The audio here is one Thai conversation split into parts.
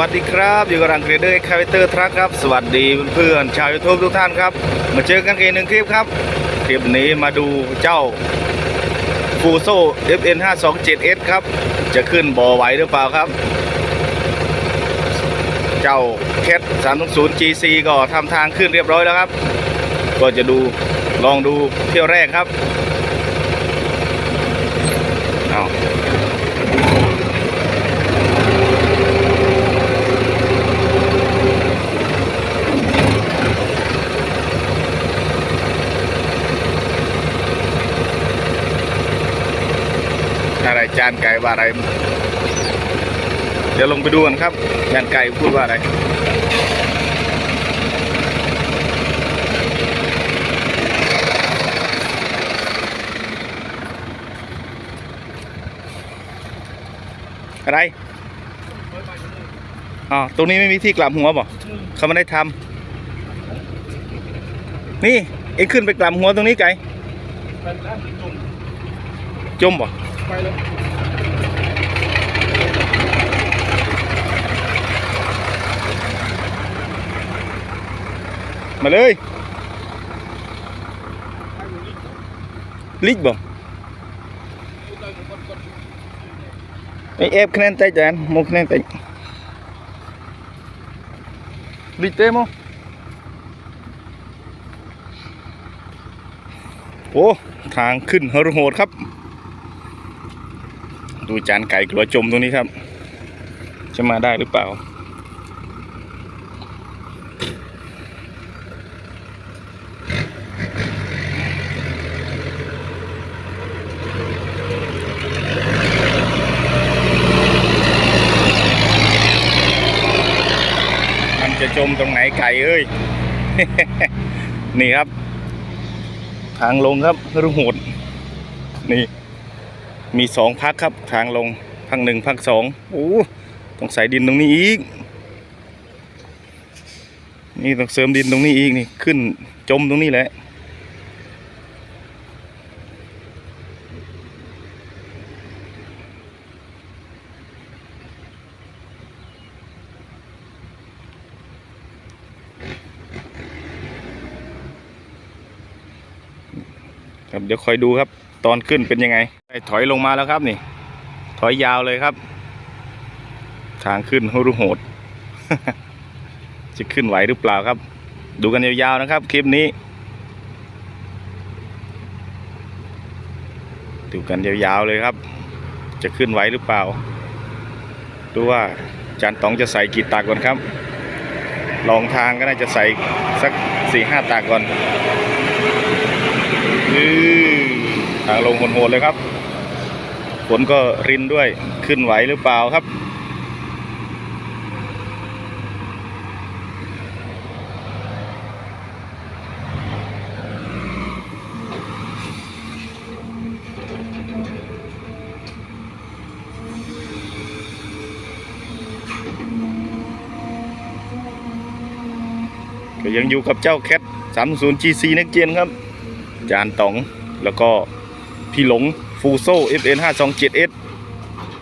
วัสดีครับ อยู่กับรังเกรเดอร์คาเวเตอร์ทรัคครับ สวัสดีเพื่อนๆชาวยูทูบทุกท่านครับ มาเจอกันอีกหนึ่งคลิปครับ คลิปนี้มาดูเจ้าฟูโซ FN 5 2 7 S ครับ จะขึ้นบ่อไหวหรือเปล่าครับ เจ้าแคท320 GC ก็ทำทางขึ้นเรียบร้อยแล้วครับ ก็จะดูลองดูเที่ยวแรกครับเอา อะไร จานไก่ว่าอะไร เดี๋ยวลงไปดูกันครับจานไก่พูดว่าอะไรอะไร อ๋อ ตรงนี้ไม่มีที่กลับหัวบ่เขาไม่ได้ทำนี่ เอ็งขึ้นไปกลับหัวตรงนี้ไก่ จมบ่ ไปเลยมาเลยลิกบ่ไอเอฟคะแนนใจจานโมคะแนนใจลิกเต้โมโอ้ ทางขึ้นเฮรโหดครับ ดูจานไก่กลัวจมตรงนี้ครับ จะมาได้หรือเปล่า มันจะจมตรงไหนไก่เอ้ย นี่ครับ ทางลงครับรุโหดนี่ มีสองพักครับ ทางลงพักหนึ่งพักสองโอ้ต้องใส่ดินตรงนี้อีก นี่ต้องเสริมดินตรงนี้อีกนี่ขึ้นจมตรงนี้แหละ ครับเดี๋ยวคอยดูครับ ตอนขึ้นเป็นยังไงถอยลงมาแล้วครับนี่ ถอยยาวเลยครับ ทางขึ้นฮุรุโหด จะขึ้นไหวหรือเปล่าครับ ดูกันยาวๆนะครับ คลิปนี้ ดูกันยาวๆเลยครับ จะขึ้นไหวหรือเปล่า ดูว่าจานต๋องจะใส่กี่ตากก่อนครับ ลองทางก็น่าจะใส่สักสี่ห้าตากก่อน อือทางลงโหดๆเลยครับฝนก็รินด้วยขึ้นไหวหรือเปล่าครับก็ยังอยู่กับเจ้าแคท 30 GC Next Gen ครับ จานตองแล้วก็พี่หลงฟูโซ FN 527S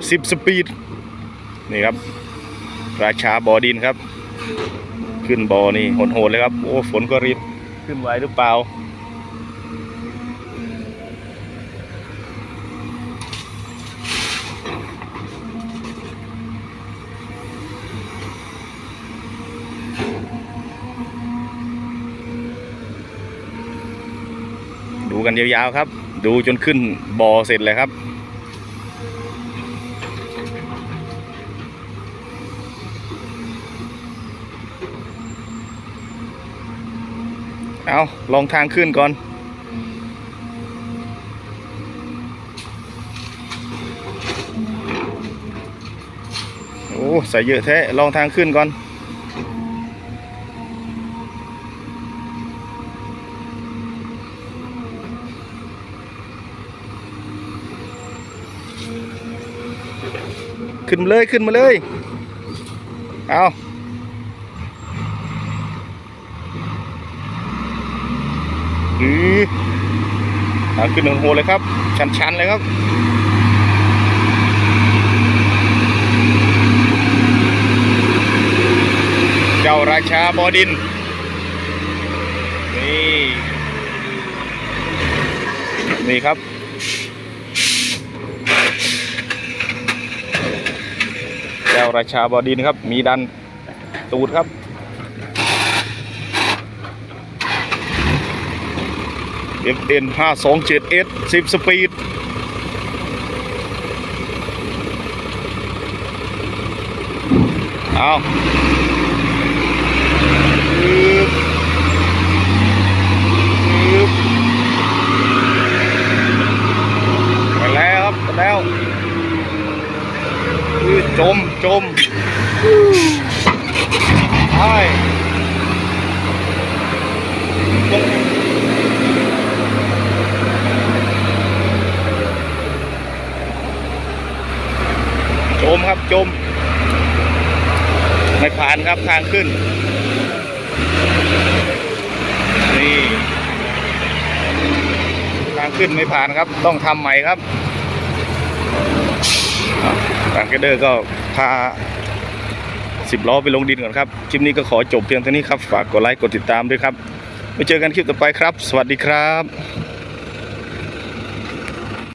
10 สปีด นี่ครับ ราชาบอดินครับ ขึ้นบอนี่โหดๆเลยครับ โอ้ ฝนก็รีบ ขึ้นไวหรือเปล่า กันยาวๆครับ ดูจนขึ้นบอเสร็จเลยครับ เอาลองทางขึ้นก่อนโอ้ใส่เยอะแท้ลองทางขึ้นก่อน ขึ้นมาเลยขึ้นมาเลย เอาอือเอาขึ้นหนึ่งโหเลยครับ ชันๆเลยครับอจ้าราชาบอดิน นี่ นี่ครับ เจ้าราชาบอดินครับ มีดันตูดครับ FN 527S 10 สปีด เอาอึ๊บอึ๊บไปแล้วครับไปแล้ว จม จมไปจมครับจม ไม่ผ่านครับทางขึ้น นี่ ทางขึ้นไม่ผ่านครับ ต้องทำใหม่ครับทางเกเดอร์ก็ พาสิบล้อไปลงดินก่อนครับ คลิปนี้ก็ขอจบเพียงเท่านี้ครับ ฝากกดไลค์กดติดตามด้วยครับไว้เจอกันคลิปต่อไปครับ สวัสดีครับ